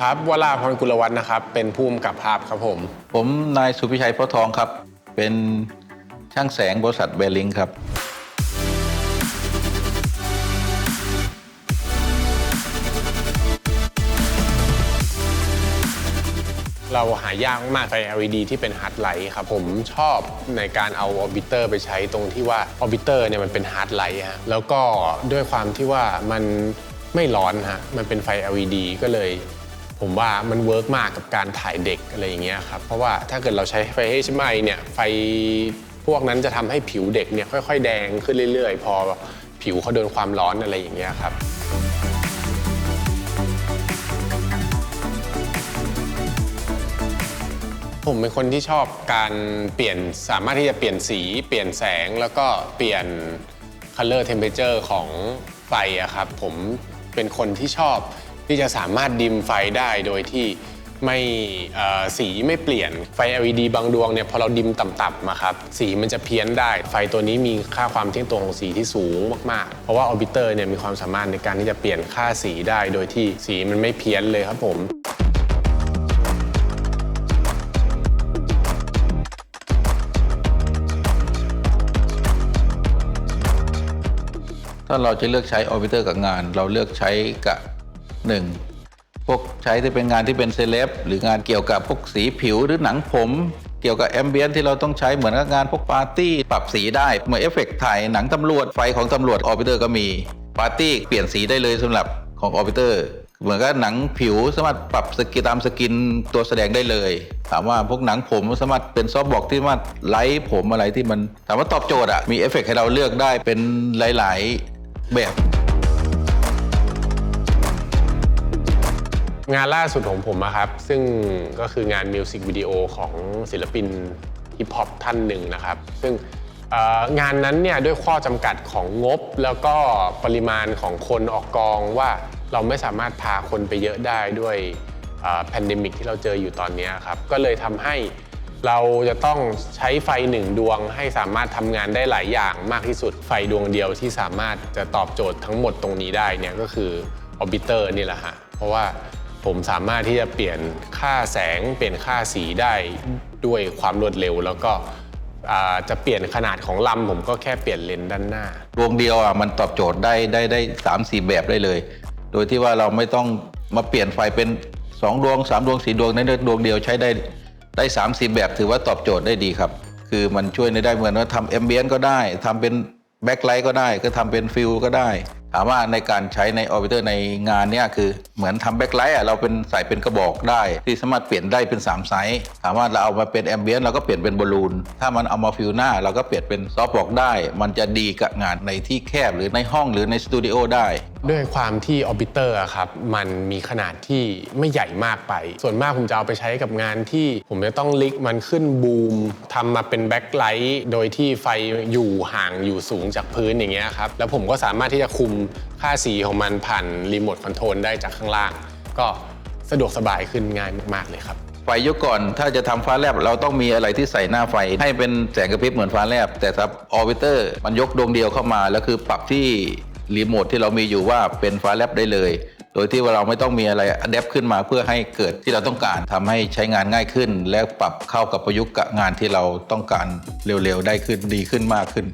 ครับวราพรกุลวัฒน์นะครับ เป็นผู้กำกับภาพครับผม ผมนายสุพิชัยเพราะทองครับ เป็นช่างแสงบริษัทเบลลิงครับ เราหายากมากไฟ LED ที่เป็นฮาร์ดไลท์ครับ ผมชอบในการเอาออร์บิเตอร์ไปใช้ตรงที่ว่าออร์บิเตอร์เนี่ยมันเป็นฮาร์ดไลท์ฮะแล้วก็ด้วยความที่ว่ามันไม่ร้อนฮะ มันเป็นไฟ LED ก็เลย ผมว่ามันเวิร์กมากกับการถ่ายเด็กอะไรอย่างเงี้ยครับเพราะว่าถ้าเกิดเราใช้ไฟ HMI เนี่ยไฟพวกนั้นจะทำให้ผิวเด็กเนี่ยค่อยๆ แดงขึ้นเรื่อยๆ พอผิวเขาโดนความร้อนอะไรอย่างเงี้ยครับผมเป็นคนที่ชอบการเปลี่ยนสามารถที่จะเปลี่ยนสีเปลี่ยนแสงแล้วก็เปลี่ยน color temperature ของไฟอะครับผมเป็นคนที่ชอบ ที่จะสามารถดิมไฟได้โดยที่ไม่เอ่อสีไม่เปลี่ยนไฟ LED บางดวงเนี่ยพอเราดิมต่ำๆมาครับสีมันจะเพี้ยนได้ ไฟตัวนี้มีค่าความเที่ยงตรงของสีที่สูงมากๆ เพราะว่าออร์บิเตอร์เนี่ยมีความสามารถในการที่จะเปลี่ยนค่าสีได้โดยที่สีมันไม่เพี้ยนเลยครับผม ถ้าเราจะเลือกใช้ออร์บิเตอร์กับงาน เราเลือกใช้กับ หนึ่งพวกใช้ที่เป็นงานที่เป็นเซเลบหรืองานเกี่ยวกับพวกสีผิวหรือหนังผมเกี่ยวกับแอมเบียนที่เราต้องใช้เหมือนกับงานพวกปาร์ตี้ปรับสีได้เหมือนเอฟเฟกต์ถ่ายหนังตำรวจไฟของตำรวจออร์บิเตอร์ก็มีปาร์ตี้เปลี่ยนสีได้เลยสำหรับของออร์บิเตอร์เหมือนกับหนังผิวสามารถปรับสกินตามสกินตัวแสดงได้เลย ถามว่าพวกหนังผมสามารถเป็นซอฟต์บอกที่สามารถไลท์ผมอะไรที่มันถามว่าตอบโจทย์อะมีเอฟเฟกต์ให้เราเลือกได้เป็นหลาย ๆ แบบ งานล่าสุดของผมอะครับ ซึ่งก็คืองานมิวสิกวิดีโอของศิลปินฮิปฮอปท่านหนึ่งนะครับ ซึ่งงานนั้นเนี่ยด้วยข้อจำกัดของงบแล้วก็ปริมาณของคนออกกองว่าเราไม่สามารถพาคนไปเยอะได้ด้วยแพนเดมิกที่เราเจออยู่ตอนนี้ครับก็เลยทำให้เราจะต้องใช้ไฟหนึ่งดวงให้สามารถทำงานได้หลายอย่างมากที่สุดไฟดวงเดียวที่สามารถจะตอบโจทย์ทั้งหมดตรงนี้ได้เนี่ยก็คือออร์บิเตอร์นี่แหละฮะเพราะว่า ผมสามารถที่จะเปลี่ยนค่าแสง เปลี่ยนค่าสีได้ด้วยความรวดเร็ว แล้วก็จะเปลี่ยนขนาดของลำผมก็แค่เปลี่ยนเลนส์ด้านหน้าดวงเดียวอะมันตอบโจทย์ได้ได้ได้สามสี่แบบได้เลย โดยที่ว่าเราไม่ต้องมาเปลี่ยนไฟเป็น2ดวง3ดวงสีดวงในดวงเดียวใช้ได้ได้สามสี่แบบถือว่าตอบโจทย์ได้ดีครับ คือมันช่วยในได้เหมือนว่าทำแอมเบียนก็ได้ทำเป็นแบ็คไลท์ก็ได้ ก็ทำเป็นฟิลก็ได้ ถามว่าในการใช้ในออร์บิเตอร์ในงานเนี่ยคือเหมือนทำแบ็คไลท์อะเราเป็นใส่เป็นกระบอกได้ ที่สามารถเปลี่ยนได้เป็น 3 ไซส์ถามว่าเราเอามาเป็นแอมเบียนเราก็เปลี่ยนเป็นบอลลูน ถ้ามันเอามาฟิลหน้า เราก็เปลี่ยนเป็นซอฟต์บอกได้ มันจะดีกับงานในที่แคบหรือในห้องหรือในสตูดิโอได้ด้วยความที่ออร์บิเตอร์ครับมันมีขนาดที่ไม่ใหญ่มากไป ส่วนมากผมจะเอาไปใช้กับงานที่ผมจะต้องลิกมันขึ้นบูมทำมาเป็นแบ็คไลท์โดยที่ไฟอยู่ห่างอยู่สูงจากพื้นอย่างเงี้ยครับ แล้วผมก็สามารถที่จะคุมค่าสีของมันผ่านรีโมทคอนโทรลได้จากข้างล่าง ก็สะดวกสบายขึ้นง่ายมาก ๆ เลยครับไฟยุก่อนถ้าจะทำฟ้าแลบเราต้องมีอะไรที่ใส่หน้าไฟ ให้เป็นแสงกระพริบเหมือนฟ้าแลบแต่ครับออร์บิเตอร์มันยกดวงเดียวเข้ามา แล้วคือปรับที่ รีโมทที่เรามีอยู่ว่าเป็นฟ้าแลบได้เลย โดยที่ว่าเราไม่ต้องมีอะไรอัดแอปขึ้นมาเพื่อให้เกิดที่เราต้องการทำให้ใช้งานง่ายขึ้น และปรับเข้ากับประยุกต์กับงานที่เราต้องการเร็วๆ ได้ขึ้นดีขึ้นมากขึ้น